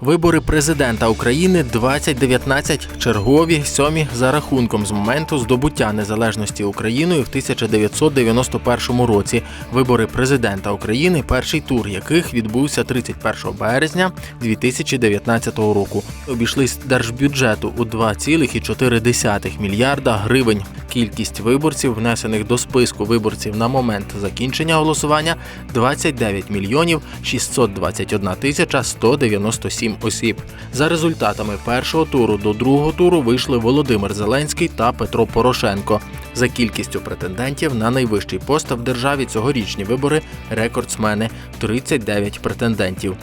Вибори президента України 2019 чергові сьомі за рахунком з моменту здобуття незалежності Україною в 1991 році. Вибори президента України, перший тур яких відбувся 31 березня 2019 року. Обійшлись держбюджету у 2,4 мільярда гривень. Кількість виборців, внесених до списку виборців на момент закінчення голосування 29 мільйонів 621 тисяча 197 осіб. За результатами першого туру до другого туру вийшли Володимир Зеленський та Петро Порошенко. За кількістю претендентів на найвищий пост в державі цьогорічні вибори рекордсмени 39 претендентів.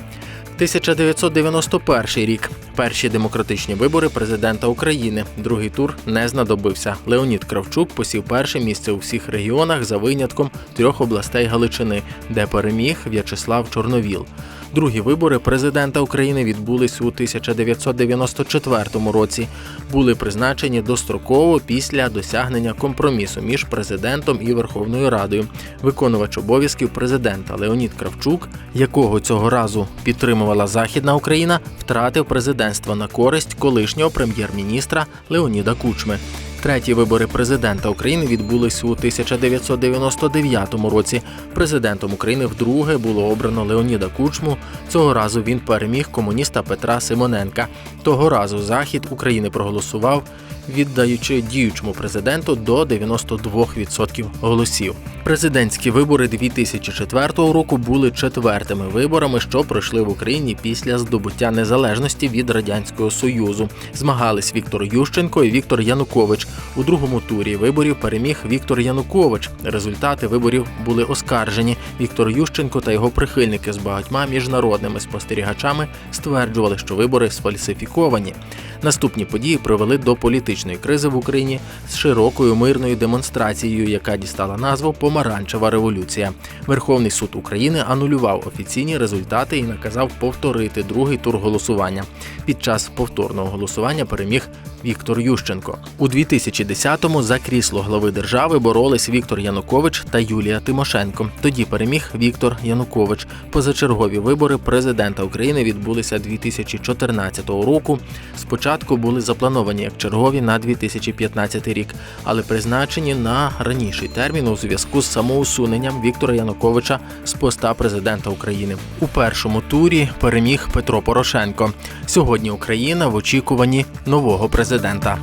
1991 рік. Перші демократичні вибори президента України. Другий тур не знадобився. Леонід Кравчук посів перше місце у всіх регіонах за винятком трьох областей Галичини, де переміг В'ячеслав Чорновіл. Другі вибори президента України відбулись у 1994 році. Були призначені достроково після досягнення компромісу між президентом і Верховною Радою. Виконувач обов'язків президента Леонід Кравчук, якого цього разу підтримувала Західна Україна, втратив президентство на користь колишнього прем'єр-міністра Леоніда Кучми. Треті вибори президента України відбулись у 1999 році. Президентом України вдруге було обрано Леоніда Кучму. Цього разу він переміг комуніста Петра Симоненка. Того разу Захід України проголосував, віддаючи діючому президенту до 92% голосів. Президентські вибори 2004 року були четвертими виборами, що пройшли в Україні після здобуття незалежності від радянського союзу. Змагались Віктор Ющенко і Віктор Янукович. У другому турі виборів переміг Віктор Янукович. Результати виборів були оскаржені. Віктор Ющенко та його прихильники з багатьма міжнародними спостерігачами стверджували, що вибори сфальсифіковані. Наступні події привели до політичної кризи в Україні з широкою мирною демонстрацією, яка дістала назву Помаранчева революція. Верховний суд України анулював офіційні результати і наказав повторити другий тур голосування. Під час повторного голосування переміг Віктор Ющенко. У 2010-му за крісло глави держави боролись Віктор Янукович та Юлія Тимошенко. Тоді переміг Віктор Янукович. Позачергові вибори президента України відбулися 2014 року. Спочатку були заплановані як чергові на 2015 рік, але призначені на раніший термін у зв'язку з самоусуненням Віктора Януковича з поста президента України. У першому турі переміг Петро Порошенко. Сьогодні Україна в очікуванні нового президента.